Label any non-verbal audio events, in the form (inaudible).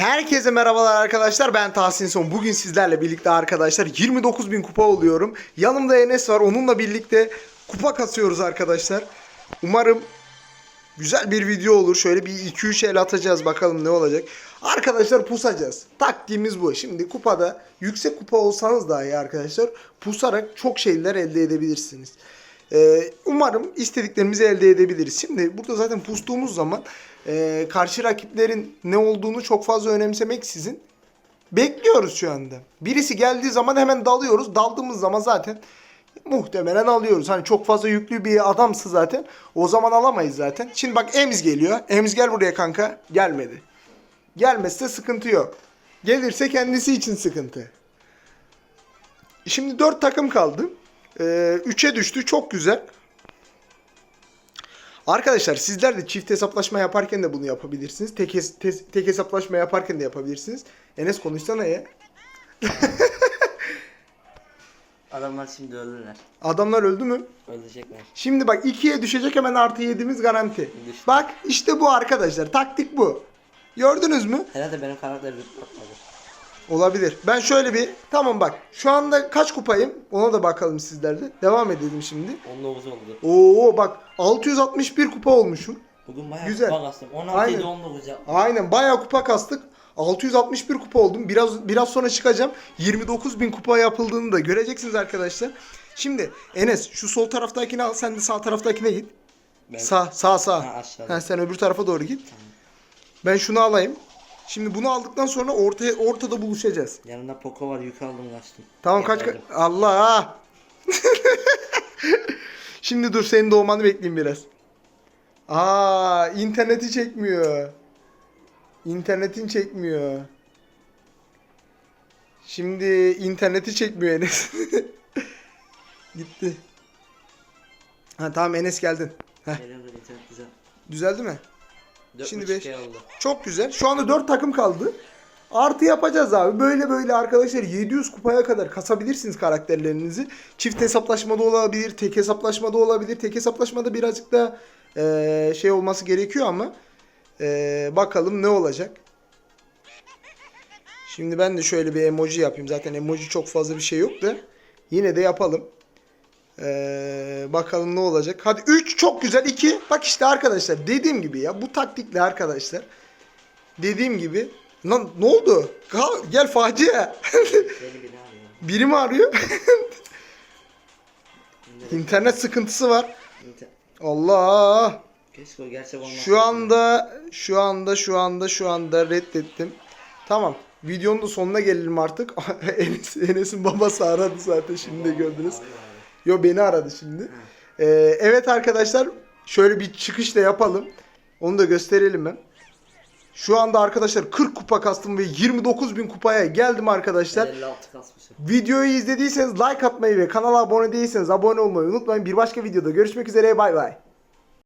Herkese merhabalar arkadaşlar ben Tahsin Son. Bugün sizlerle birlikte arkadaşlar 29 bin kupa oluyorum. Yanımda Enes var onunla birlikte kupa kasıyoruz arkadaşlar. Umarım güzel bir video olur. Şöyle bir 2-3 el atacağız bakalım ne olacak. Arkadaşlar pusacağız. Taktiğimiz bu. Şimdi kupada yüksek kupa olsanız dahi arkadaşlar pusarak çok şeyler elde edebilirsiniz. Ee, umarım istediklerimizi elde edebiliriz. Şimdi burada zaten pustuğumuz zaman e, karşı rakiplerin ne olduğunu çok fazla önemsemeksizin bekliyoruz şu anda. Birisi geldiği zaman hemen dalıyoruz. Daldığımız zaman zaten muhtemelen alıyoruz. Hani çok fazla yüklü bir adamsa zaten o zaman alamayız zaten. Şimdi bak Ems geliyor. Ems gel buraya kanka. Gelmedi. Gelmezse sıkıntı yok. Gelirse kendisi için sıkıntı. Şimdi 4 takım kaldı. 3'e düştü. Çok güzel. Arkadaşlar sizler de çift hesaplaşma yaparken de bunu yapabilirsiniz. Tek, hes- tes- tek hesaplaşma yaparken de yapabilirsiniz. Enes konuşsana ya. (laughs) Adamlar şimdi öldüler. Adamlar öldü mü? Ölecekler. Şimdi bak 2'ye düşecek hemen artı 7'miz garanti. Düştü. Bak işte bu arkadaşlar. Taktik bu. Gördünüz mü? Herhalde benim karakter rütbe atmadı. Olabilir. Ben şöyle bir tamam bak. Şu anda kaç kupayım? Ona da bakalım sizlerle. Devam edelim şimdi. 19 oldu. Oo bak 661 kupa olmuşum. Bugün bayağı Güzel. kupa kastım. 16 Aynen. idi 19 yaptım. Aynen bayağı kupa kastık. 661 kupa oldum. Biraz biraz sonra çıkacağım. 29 bin kupa yapıldığını da göreceksiniz arkadaşlar. Şimdi Enes şu sol taraftakini al. Sen de sağ taraftakine git. Ben- Sağ sağ sağ. Ha, aşağıda. Ha, sen öbür tarafa doğru git. Ben şunu alayım. Şimdi bunu aldıktan sonra ortaya ortada buluşacağız. Yanımda Poco var yük aldım kaçtım. Tamam kaç Geldim. Allah. (laughs) Şimdi dur senin doğmanı bekleyeyim biraz. Aa interneti çekmiyor. İnternetin çekmiyor. Şimdi interneti çekmiyor Enes. (laughs) Gitti. Ha tamam Enes geldin. Heh, internet güzel. düzeldi mi? 4 Şimdi Şimdi beş. 5 oldu. Çok güzel. Şu anda 4 takım kaldı. Artı yapacağız abi. Böyle böyle arkadaşlar 700 kupaya kadar kasabilirsiniz karakterlerinizi. Çift hesaplaşmada olabilir, tek hesaplaşmada olabilir. Tek hesaplaşmada birazcık da eee, şey olması gerekiyor ama eee, bakalım ne olacak. Şimdi ben de şöyle bir emoji yapayım. Zaten emoji çok fazla bir şey yok da yine de yapalım. Eee, bakalım ne olacak. Hadi 3 çok güzel. 2 bak işte arkadaşlar dediğim gibi ya bu taktikle arkadaşlar dediğim gibi lan ne oldu? Kal- gel facia. (laughs) Biri mi arıyor? İnternet- sıkıntısı var. Allah. Şu anda şu anda şu anda şu anda reddettim. Tamam. Videonun da sonuna gelelim artık. (laughs) Enes, Enes'in babası aradı zaten şimdi de gördünüz. Yo beni aradı şimdi. Ee, evet arkadaşlar şöyle bir çıkış da yapalım. Onu da gösterelim ben. Şu anda arkadaşlar 40 kupa kastım ve 29 bin kupaya geldim arkadaşlar. 56 kasmışım. Videoyu izlediyseniz like atmayı ve kanala abone değilseniz abone olmayı unutmayın. Bir başka videoda görüşmek üzere bay bay.